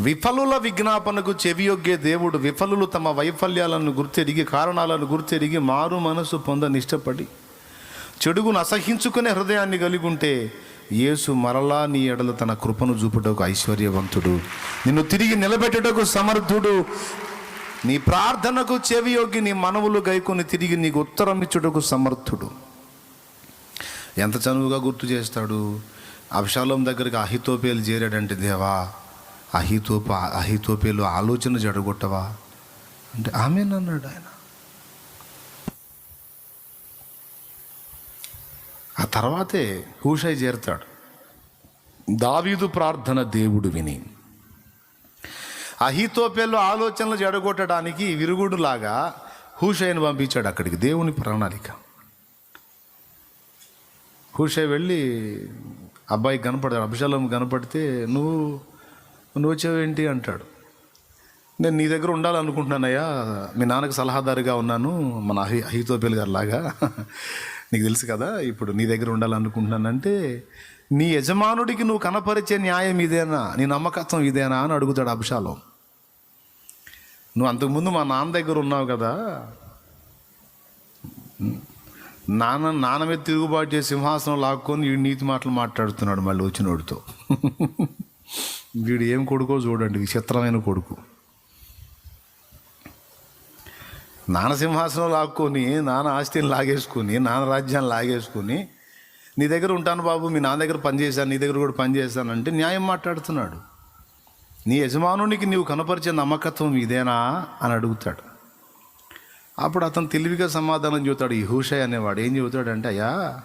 విఫలుల విజ్ఞాపనకు చెవియొగ్గే దేవుడు విఫలులు తమ వైఫల్యాలను గుర్తెరిగి కారణాలను గుర్తెరిగి మారు మనసు పొందని ఇష్టపడి చెడుగును అసహించుకునే హృదయాన్ని కలిగి ఉంటే యేసు మరలా నీ ఎడల తన కృపను చూపుటకు ఐశ్వర్యవంతుడు. నిన్ను తిరిగి నిలబెట్టుటకు సమర్థుడు. నీ ప్రార్థనకు చెవియొగ్గి నీ మనవులు గైకొని తిరిగి నీకు ఉత్తరం ఇచ్చుటకు సమర్థుడు. ఎంత చనువుగా గుర్తు చేస్తాడు. అభిషాలం దగ్గరికి అహితోపేలు చేరాడంటే దేవా అహితోప అహితోపేలు ఆలోచన జడగొట్టవా? అంటే ఆమెనన్నాడు ఆయన. ఆ తర్వాతే హూషై చేరుతాడు. దావీదు ప్రార్థన దేవుడు విని. అహితోపేలు ఆలోచనలు జడగొట్టడానికి విరుగుడులాగా హూషయ్యను పంపించాడు అక్కడికి దేవుని ప్రణాళిక. హుషే వెళ్ళి అబ్బాయి కనపడాడు అభిషాలం కనపడితే నువ్వు నువ్వు వచ్చావేంటి అంటాడు. నేను నీ దగ్గర ఉండాలనుకుంటున్నానయ్యా. మీ నాన్నకు సలహాదారుగా ఉన్నాను. మన అహి అహితోపేల్ గారు లాగా. నీకు తెలుసు కదా ఇప్పుడు నీ దగ్గర ఉండాలనుకుంటున్నానంటే నీ యజమానుడికి నువ్వు కనపరిచే న్యాయం ఇదేనా? నీ నమ్మకత్వం ఇదేనా అని అడుగుతాడు అభిషాలం. నువ్వు అంతకుముందు మా నాన్న దగ్గర ఉన్నావు కదా. నాన్న నాన్న మీద తిరుగుబాటు చేసి సింహాసనం లాక్కొని నీతి మాటలు మాట్లాడుతున్నాడు మళ్ళీ వచ్చినోడితో. వీడు ఏం కొడుకో చూడండి విచిత్రమైన కొడుకు. నాన్న సింహాసనం లాక్కొని నాన్న ఆస్తిని లాగేసుకొని నాన్న రాజ్యాన్ని లాగేసుకొని నీ దగ్గర ఉంటాను బాబు మీ నాన్న దగ్గర పనిచేశాను నీ దగ్గర కూడా పనిచేశానంటే న్యాయం మాట్లాడుతున్నాడు. నీ యజమానునికి నీవు కనపరిచే నమ్మకత్వం ఇదేనా అని అడుగుతాడు. అప్పుడు అతను తెలివిగా సమాధానం చెబుతాడు ఈ హూషయ్ అనేవాడు. ఏం చెబుతాడంటే అయ్యా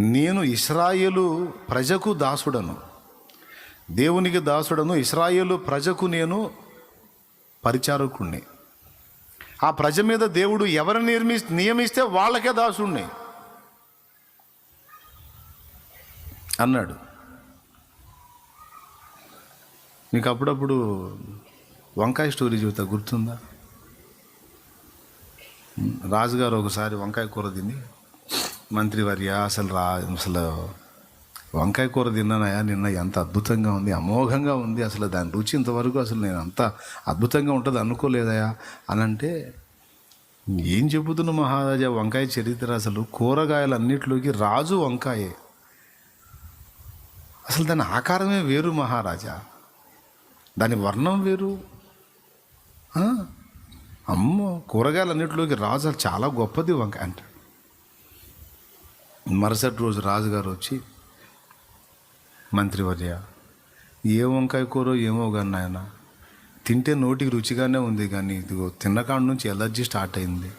నేను ఇస్రాయేలు ప్రజకు దాసుడను. దేవునికి దాసుడను ఇస్రాయేలు ప్రజకు నేను పరిచారకుణ్ణి. ఆ ప్రజ మీద దేవుడు ఎవరు నిర్మి నియమిస్తే వాళ్ళకే దాసుణ్ణి. అన్నాడు. నీకు అప్పుడప్పుడు వంకాయ స్టోరీ చెబుతా గుర్తుందా? రాజుగారు ఒకసారి వంకాయ కూర తిని మంత్రివర్య అసలు రా అసలు వంకాయ కూర తిన్నానయా నిన్న ఎంత అద్భుతంగా ఉంది అమోఘంగా ఉంది. అసలు దాని రుచి ఇంతవరకు అసలు నేను అంత అద్భుతంగా ఉంటుంది అనుకోలేదయా అని అంటే ఏం చెబుతున్న మహారాజా? వంకాయ చరిత్ర అసలు కూరగాయలన్నిటిలోకి రాజు వంకాయే. అసలు దాని ఆకారమే వేరు మహారాజా. దాని వర్ణం వేరు. అమ్మో కూరగాయలన్నిటిలోకి రాజు చాలా గొప్పది వంకాయ అంటాడు. మరుసటి రోజు రాజుగారు వచ్చి మంత్రివర్య. ఏ వంకాయ కూర ఏమో కానీ నాయన. తింటే నోటికి రుచిగానే ఉంది కానీ ఇదిగో తిన్నకాడ నుంచి ఎలర్జీ స్టార్ట్ అయింది.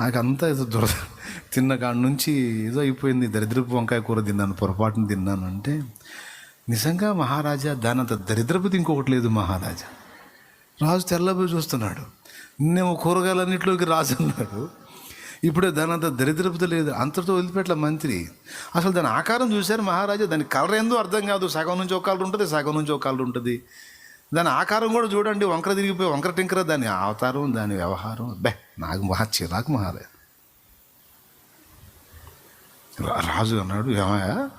నాకు అంతా ఏదో దుర తిన్నకాడ నుంచి ఏదో అయిపోయింది. దరిద్రపు వంకాయ కూర తిన్నాను పొరపాటున తిన్నాను అంటే నిజంగా మహారాజా దాని అంత ఇంకొకటి లేదు మహారాజా. రాజు తెల్లబోయి చూస్తున్నాడు. నిన్నేమో కూరగాయలన్నింటిలోకి రాజు అన్నాడు. ఇప్పుడే దాని అంత దరిద్రపుత లేదు. అంతటితో వదిలిపెట్ల మంత్రి. అసలు దాని ఆకారం చూశారు మహారాజా? దాని కలర్ ఏందో అర్థం కాదు. సగం నుంచి ఒక కలర్ ఉంటుంది సగం నుంచి ఒక కలర్ ఉంటుంది. దాని ఆకారం కూడా చూడండి వంకర తిరిగిపోయి వంకర టింకర. దాని అవతారం దాని వ్యవహారం. బే నాకు మహా చిరాకు మహారాజా. రా- రాజు అన్నాడు ఏమయ్యా?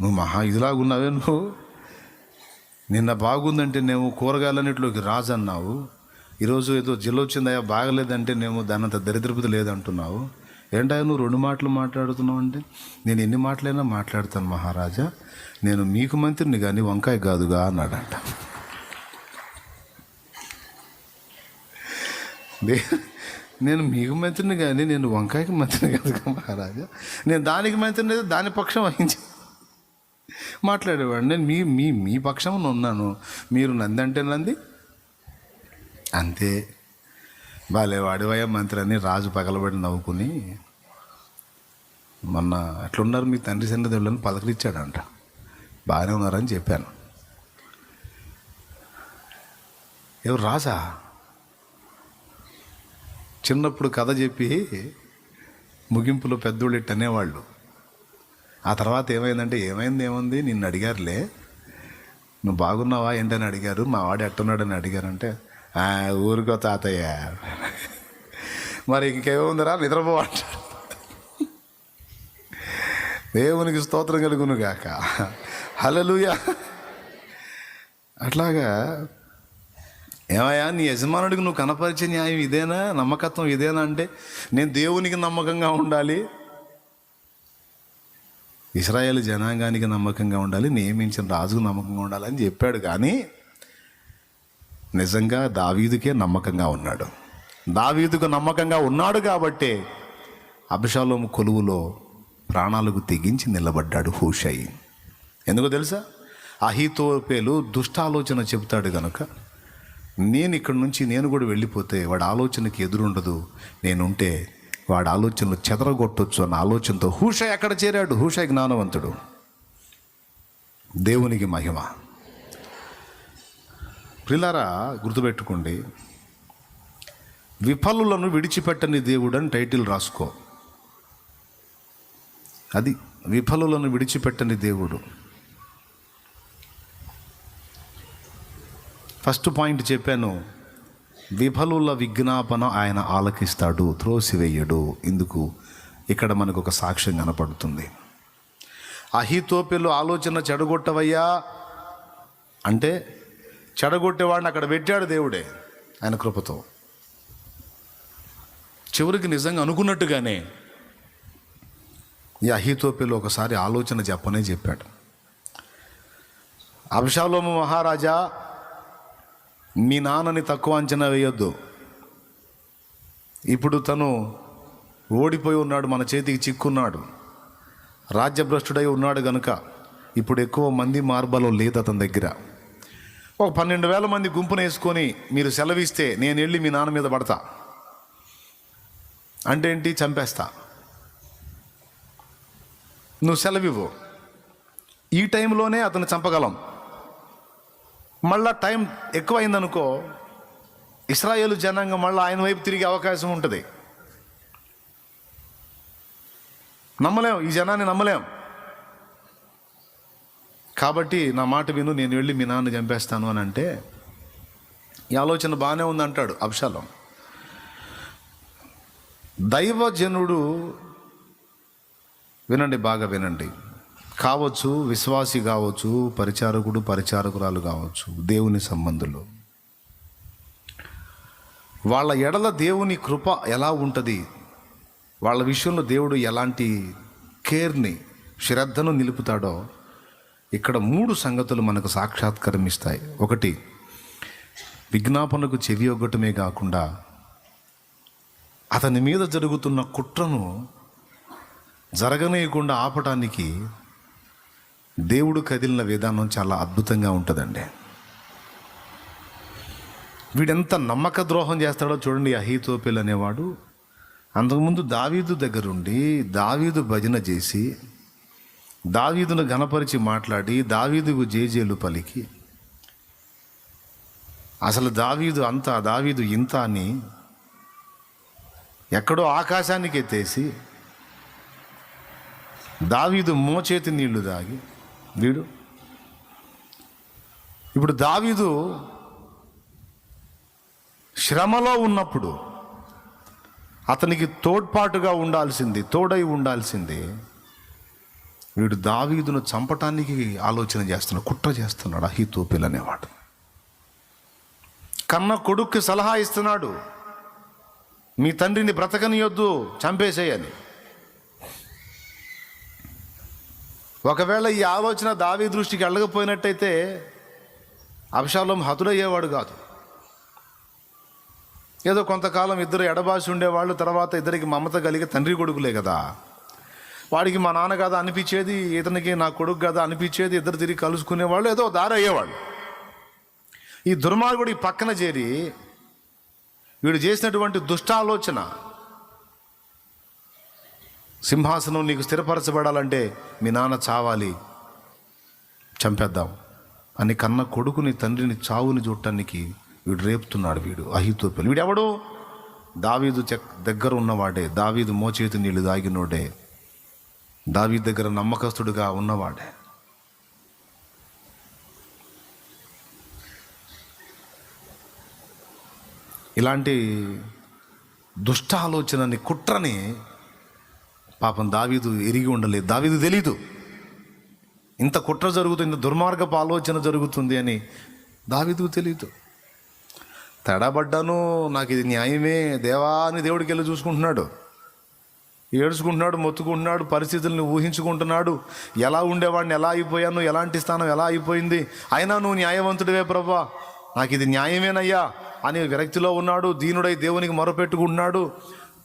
నువ్వు మహా ఇదిలాగున్నావే నువ్వు? నిన్న బాగుందంటే నేను కూరగాయలన్నింటిలోకి రాజు అన్నావు. ఈరోజు ఏదో జిల్లా వచ్చిందయ్యా బాగలేదంటే నేను దానంత దరిద్రపతి లేదంటున్నావు. ఏంటయ్యా నువ్వు రెండు మాటలు మాట్లాడుతున్నావు అంటే? నేను ఎన్ని మాటలైనా మాట్లాడతాను మహారాజా. నేను మీకు మంత్రిని కానీ వంకాయ కాదుగా అన్నాడంట. నేను మీకు మంత్రిని కానీ నేను వంకాయకి మంత్రిని కాదుగా మహారాజా. నేను దానికి మంత్రిని అయితే దాని పక్షం వహించి మాట్లాడేవాడు నేను మీ మీ మీ పక్షం ఉన్నాను. మీరు నంది అంటే నంది అంతే. బాలే వాడివయ మంత్రి అని రాజు పగలబడి నవ్వుకుని మొన్న ఎట్లున్నారు మీ తండ్రి సన్నిధిని పలకరించాడంట. బాగానే ఉన్నారని చెప్పాను. ఎవరు రాజా? చిన్నప్పుడు కథ చెప్పి ముగింపులో పెద్దోళ్ళు ఇట్ అనేవాళ్ళు. ఆ తర్వాత ఏమైందంటే ఏమైంది ఏముంది? నిన్ను అడిగారులే. నువ్వు బాగున్నావా ఏంటని అడిగారు. మా వాడు ఎట్టున్నాడని అడిగారంటే ఊరుకో తాతయ్య. మరి ఇంకేముందిరా? నిద్రపో అంటాడు దేవునికి స్తోత్రం కలుగును గాక. హలలుయ అట్లాగా ఏమయ్యా నీ యజమానుడికి నువ్వు కనపరిచే న్యాయం ఇదేనా? నమ్మకత్వం ఇదేనా అంటే నేను దేవునికి నమ్మకంగా ఉండాలి. ఇస్రాయేల్ జనాంగానికి నమ్మకంగా ఉండాలి. నియమించిన రాజుకు నమ్మకంగా ఉండాలి అని చెప్పాడు. కానీ నిజంగా దావీదుకే నమ్మకంగా ఉన్నాడు. దావీదుకు నమ్మకంగా ఉన్నాడు కాబట్టే అభిషాలోం కొలువులో ప్రాణాలకు తెగించి నిలబడ్డాడు హూషయి. ఎందుకో తెలుసా? అహితోపేలు దుష్టాలోచన చెబుతాడు కనుక నేను ఇక్కడి నుంచి నేను కూడా వెళ్ళిపోతే వాడి ఆలోచనకి ఎదురుండదు. నేనుంటే వాడి ఆలోచనలు చెదరగొట్టొచ్చు అన్న ఆలోచనతో హూష ఎక్కడ చేరాడు. హూష జ్ఞానవంతుడు. దేవునికి మహిమ. ప్రిలరా గుర్తుపెట్టుకోండి. విఫలులను విడిచిపెట్టని దేవుడని టైటిల్ రాసుకో. అది విఫలులను విడిచిపెట్టని దేవుడు. ఫస్ట్ పాయింట్ చెప్పాను విఫలుల విజ్ఞాపన ఆయన ఆలకిస్తాడు త్రోసివేయడు. ఇందుకు ఇక్కడ మనకు ఒక సాక్ష్యం కనపడుతుంది. అహితోపిలు ఆలోచన చెడగొట్టవయ్యా? అంటే చెడగొట్టేవాడిని అక్కడ పెట్టాడు దేవుడే ఆయన కృపతో. చివరికి నిజంగా అనుకున్నట్టుగానే ఈ అహితోపిలో ఒకసారి ఆలోచన చెప్పనే చెప్పాడు. అభిషాలోమ మహారాజా మీ నాన్నని తక్కువ అంచనా వేయొద్దు. ఇప్పుడు తను ఓడిపోయి ఉన్నాడు మన చేతికి చిక్కున్నాడు. రాజ్యభ్రష్టుడై ఉన్నాడు గనుక ఇప్పుడు ఎక్కువ మంది మార్బలం లేదు అతని దగ్గర. ఒక పన్నెండు వేల మంది గుంపును వేసుకొని మీరు సెలవిస్తే నేను వెళ్ళి మీ నాన్న మీద పడతా. అంటే ఏంటి? చంపేస్తా. నువ్వు సెలవివ్వు. ఈ టైంలోనే అతను చంపగలం. మళ్ళా టైం ఎక్కువైందనుకో ఇస్రాయేల్ జనాంగం మళ్ళీ ఆయన వైపు తిరిగే అవకాశం ఉంటుంది. నమ్మలేం? ఈ జనాన్ని నమ్మలేం? కాబట్టి నా మాట విను నేను వెళ్ళి మీ నాన్న చంపేస్తాను అని అంటే ఈ ఆలోచన బాగానే ఉంది అంటాడు అబ్షాలం. దైవజనుడు వినండి బాగా వినండి. కావచ్చు విశ్వాసి కావచ్చు పరిచారకుడు పరిచారకురాలు కావచ్చు దేవుని సంబంధులు. వాళ్ళ ఎడల దేవుని కృప ఎలా ఉంటుంది? వాళ్ళ విషయంలో దేవుడు ఎలాంటి కేర్ని శ్రద్ధను నిలుపుతాడో ఇక్కడ మూడు సంగతులు మనకు సాక్షాత్కారం ఇస్తాయి. ఒకటి విజ్ఞాపనకు చెవియొగ్గటమే కాకుండా అతని మీద జరుగుతున్న కుట్రను జరగనీయకుండా ఆపటానికి దేవుడు కదిలిన విధానం చాలా అద్భుతంగా ఉంటుందండి. వీడెంత నమ్మక ద్రోహం చేస్తాడో చూడండి అహీతోపిల్ అనేవాడు. అంతకుముందు దావీదు దగ్గరుండి దావీదు భజన చేసి దావీదును గణపరిచి మాట్లాడి దావీదుకు జేజేలు పలికి. అసలు దావీదు అంత దావీదు ఇంత అని ఎక్కడో ఆకాశానికి ఎత్తేసి దావీదు మోచేతి నీళ్ళు దాగి వీడు. ఇప్పుడు దావీదు శ్రమలో ఉన్నప్పుడు అతనికి తోడ్పాటుగా ఉండాల్సింది తోడై ఉండాల్సింది వీడు దావీదును చంపటానికి ఆలోచన చేస్తున్నాడు కుట్ర చేస్తున్నాడు అహితోపిల్ అనేవాడు. కన్న కొడుక్కి సలహా ఇస్తున్నాడు మీ తండ్రిని బ్రతకనియొద్దు చంపేసేయని. ఒకవేళ ఈ ఆలోచన దావీ దృష్టికి వెళ్ళకపోయినట్టయితే అభిషాలం హతుడయ్యేవాడు కాదు. ఏదో కొంతకాలం ఇద్దరు ఎడబాసి ఉండేవాళ్ళు తర్వాత ఇద్దరికి మమత కలిగి తండ్రి కొడుకులే కదా. వాడికి మా నాన్న కదా అనిపించేది ఇతనికి నా కొడుకు కదా అనిపించేది ఇద్దరు తిరిగి కలుసుకునేవాళ్ళు ఏదో దారి అయ్యేవాళ్ళు. ఈ దుర్మార్గుడు ఈ పక్కన చేరి వీడు చేసినటువంటి దుష్టాలోచన సింహాసనం నీకు స్థిరపరచబడాలంటే మీ నాన్న చావాలి చంపేద్దాం. అని కన్న కొడుకుని తండ్రిని చావుని చూడటానికి వీడు రేపుతున్నాడు వీడు అహితోపెలు. వీడు దావీదు చెక్ దగ్గర ఉన్నవాడే దావీదు మోచేతి నీళ్ళు దాగినోడే. దావీ దగ్గర నమ్మకస్తుడుగా ఉన్నవాడే. ఇలాంటి దుష్ట ఆలోచనని కుట్రని పాపం దావీదు ఎరిగి ఉండలేదు. దావీదు తెలీదు. ఇంత కుట్ర జరుగుతుంది ఇంత దుర్మార్గపు ఆలోచన జరుగుతుంది అని దావీదు తెలియదు తడబడ్డాను నాకు ఇది న్యాయమే దేవా అని దేవుడికి వెళ్ళి చూసుకుంటున్నాడు. ఏడ్చుకుంటున్నాడు మొత్తుకుంటున్నాడు పరిస్థితుల్ని ఊహించుకుంటున్నాడు. ఎలా ఉండేవాడిని ఎలా అయిపోయాను ఎలాంటి స్థానం ఎలా అయిపోయింది? అయినా నువ్వు న్యాయవంతుడివే ప్రభా. నాకు ఇది న్యాయమేనయ్యా అని విరక్తిలో ఉన్నాడు దీనుడై దేవునికి మొరపెట్టుకుంటున్నాడు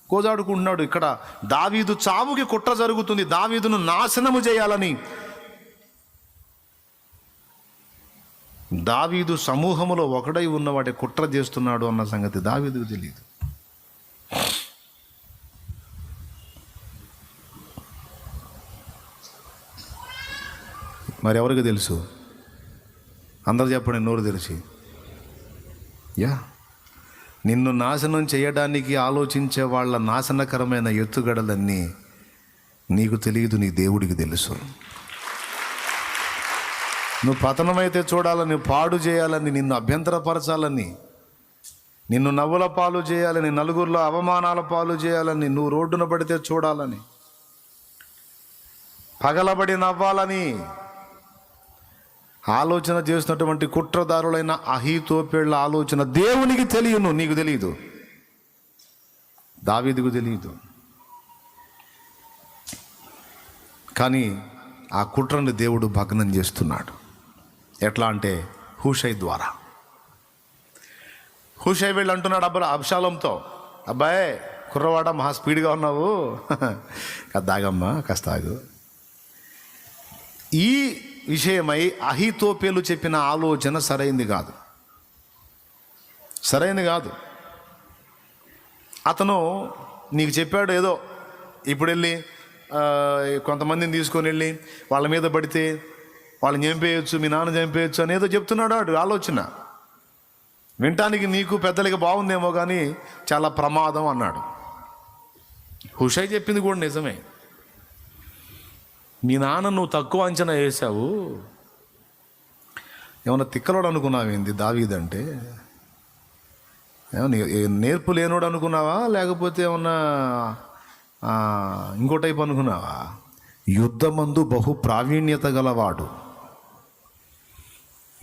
కోజాడుకుంటున్నాడు ఇక్కడ దావీదు చావుకి కుట్ర జరుగుతుంది దావీదును నాశనము చేయాలని. దావీదు సమూహములో ఒకడై ఉన్నవాడి కుట్ర చేస్తున్నాడు అన్న సంగతి దావీదుకు తెలియదు. మరి ఎవరికి తెలుసు? అందరు చెప్పండి నోరు తెలిసి. యా. నిన్ను నాశనం చేయడానికి ఆలోచించే వాళ్ళ నాశనకరమైన ఎత్తుగడలన్నీ నీకు తెలియదు నీ దేవుడికి తెలుసు. నువ్వు పతనమైతే చూడాలని పాడు చేయాలని నిన్ను అభ్యంతరపరచాలని నిన్ను నవ్వుల పాలు చేయాలని నలుగురిలో అవమానాల పాలు చేయాలని నువ్వు రోడ్డున పడితే చూడాలని పగలబడి నవ్వాలని ఆలోచన చేసినటువంటి కుట్రదారులైన అహీతోపేళ్ళ ఆలోచన దేవునికి తెలియను నీకు తెలియదు. దావీదుకు తెలియదు. కానీ ఆ కుట్రని దేవుడు భగ్నం చేస్తున్నాడు. ఎట్లా అంటే హుషై ద్వారా. హుషై వెళ్ళి అంటున్నాడు అబ్బా అబ్షాలంతో అబ్బాయ్ కుర్రవాడ మహా స్పీడ్గా ఉన్నావు. కాస్త దాగమ్మా కాస్త ఆగు. ఈ విషయమై అహితోపేలు చెప్పిన ఆలోచన సరైంది కాదు. సరైంది కాదు. అతను నీకు చెప్పాడు ఏదో ఇప్పుడు వెళ్ళి కొంతమందిని తీసుకొని వెళ్ళి వాళ్ళ మీద పడితే వాళ్ళని చంపేయచ్చు మీ నాన్న చంపేయచ్చు అని ఏదో చెప్తున్నాడు వాడు ఆలోచన. వినటానికి నీకు పెద్దలకి బాగుందేమో కానీ చాలా ప్రమాదం అన్నాడు. హుషై చెప్పింది కూడా నిజమే. మీ నాన్న నువ్వు తక్కువ అంచనా వేసావు ఏమన్నా తిక్కలోడు అనుకున్నావేంది దావీదంటే ఏమన్నా నేర్పు లేనోడు అనుకున్నావా? లేకపోతే ఏమన్నా ఇంకో టైప్ అనుకున్నావా? యుద్ధమందు బహు ప్రావీణ్యత గలవాడు.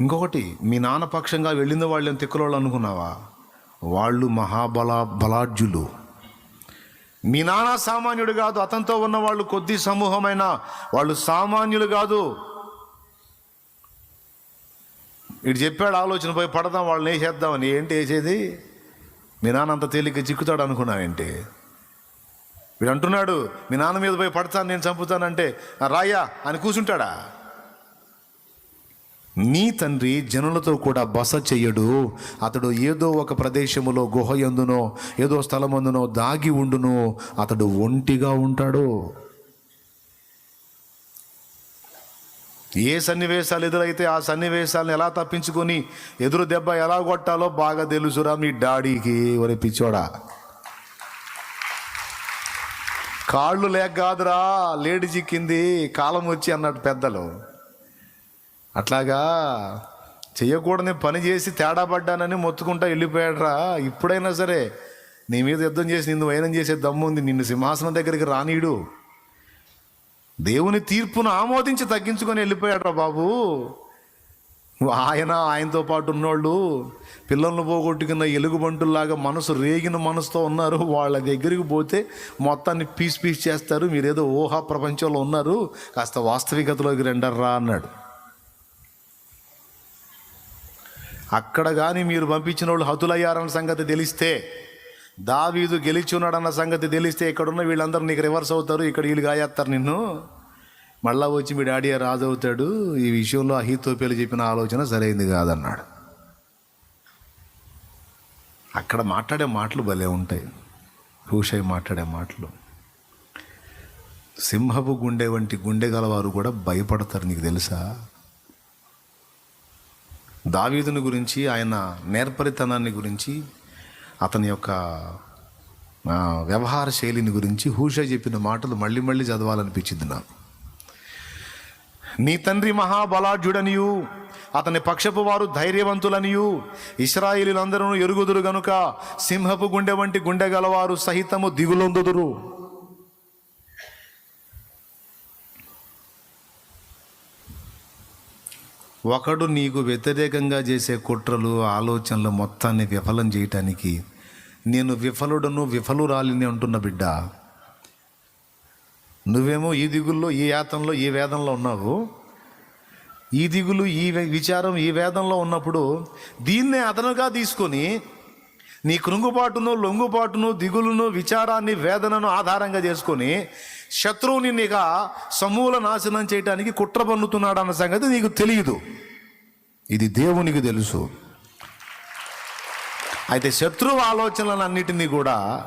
ఇంకొకటి మీ నాన్న పక్షంగా వెళ్ళిన వాళ్ళు తిక్కలోళ్ళు అనుకున్నావా? వాళ్ళు మహాబల బలాఢ్యులు. మీ నాన్న సామాన్యుడు కాదు అతనితో ఉన్న వాళ్ళు కొద్ది సమూహమైన వాళ్ళు సామాన్యులు కాదు. ఇటు చెప్పాడు ఆలోచన పోయి పడదాం వాళ్ళని వేసేద్దామని. ఏంటి వేసేది? మీ నాన్న అంత తేలిక చిక్కుతాడు అనుకున్నావేంటి వీడు అంటున్నాడు మీ నాన్న మీద పోయి పడతాను నేను చంపుతానంటే. "ఆ, రాయ్యా అని కూర్చుంటాడా నీ తండ్రి జనులతో కూడా బస చెయ్యడు అతడు ఏదో ఒక ప్రదేశములో గుహ ఎందునో ఏదో స్థలమందునో దాగి ఉండును. అతడు ఒంటిగా ఉంటాడు. ఏ సన్నివేశాలు ఎదురైతే ఆ సన్నివేశాలను ఎలా తప్పించుకొని ఎదురు దెబ్బ ఎలా కొట్టాలో బాగా తెలుసురా మీ డాడీకి. ఒరే పిచ్చోడా. కాళ్ళు లేక కాదురా లేడి చిక్కింది కాలం వచ్చి అన్నట్టు పెద్దలు. అట్లాగా చేయకూడని పని చేసి తేడా పడ్డానని మొత్తుకుంటా వెళ్ళిపోయాడురా. ఇప్పుడైనా సరే నీ మీద యుద్ధం చేసి నిన్ను వైనం చేసే దమ్ము ఉంది. నిన్ను సింహాసనం దగ్గరికి రానీడు. దేవుని తీర్పును ఆమోదించి తగ్గించుకొని వెళ్ళిపోయాడురా బాబు. ఆయన ఆయనతో పాటు ఉన్నోళ్ళు పిల్లలను పోగొట్టుకున్న ఎలుగుబంటుల్లాగా మనసు రేగిన మనసుతో ఉన్నారు. వాళ్ళ దగ్గరికి పోతే మొత్తాన్ని పీస్ పీస్ చేస్తారు. మీరేదో ఊహా ప్రపంచంలో ఉన్నారు. కాస్త వాస్తవికతలోకి రెండర్రా అన్నాడు. అక్కడ కానీ మీరు పంపించిన వాళ్ళు హతులయ్యారన్న సంగతి తెలిస్తే దావీదు గెలిచున్నాడన్న సంగతి తెలిస్తే ఇక్కడున్న వీళ్ళందరూ నీకు రివర్స్ అవుతారు ఇక్కడ వీళ్ళు గాయేస్తారు నిన్ను. మళ్ళా వచ్చి మీ డాడీ రాజు అవుతాడు ఈ విషయంలో అహితోపేలు చెప్పిన ఆలోచన సరైంది కాదన్నాడు. అక్కడ మాట్లాడే మాటలు భలే ఉంటాయి. హూషై మాట్లాడే మాటలు. సింహపు గుండె వంటి గుండె గలవారు కూడా భయపడతారు నీకు తెలుసా? దావీదుని గురించి ఆయన నేర్పరితనాన్ని గురించి అతని యొక్క వ్యవహార శైలిని గురించి హూషా చెప్పిన మాటలు మళ్ళీ మళ్ళీ చదవాలనిపించింది నాకు. నీ తండ్రి మహాబలాఢ్యుడనియు అతని పక్షపు వారు ధైర్యవంతులనియు ఇస్రాయిలీలందరూ ఎరుగుదురు గనుక సింహపు గుండె వంటి గుండె గలవారు సహితము దిగులొందుదురు. ఒకడు నీకు వ్యతిరేకంగా చేసే కుట్రలు ఆలోచనలు మొత్తాన్ని విఫలం చేయటానికి నేను విఫలుడను విఫలురాలిని అంటున్న బిడ్డ. నువ్వేమో ఈ దిగుల్లో ఈ యాతంలో ఈ వేదంలో ఉన్నావు. ఈ దిగులు ఈ విచారం ఈ వేదంలో ఉన్నప్పుడు దీన్నే అదనుగా తీసుకొని నీ కృంగుబాటును లొంగుపాటును దిగులును విచారాన్ని వేదనను ఆధారంగా చేసుకొని శత్రువుని నీక సమూల నాశనం చేయడానికి కుట్ర పన్నుతున్నాడు అన్న సంగతి నీకు తెలియదు. ఇది దేవునికి తెలుసు. అయితే శత్రువు ఆలోచనలన్నిటినీ కూడా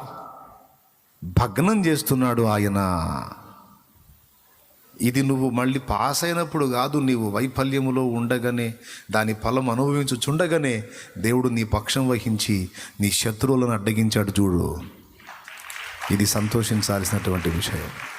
భగ్నం చేస్తున్నాడు ఆయన. ఇది నువ్వు మళ్ళీ పాస్ అయినప్పుడు కాదు నీవు వైఫల్యములో ఉండగానే దాని ఫలం అనుభవించుచుండగానే దేవుడు నీ పక్షం వహించి నీ శత్రువులను అడ్డగించాడు చూడు. ఇది సంతోషించాల్సినటువంటి విషయం.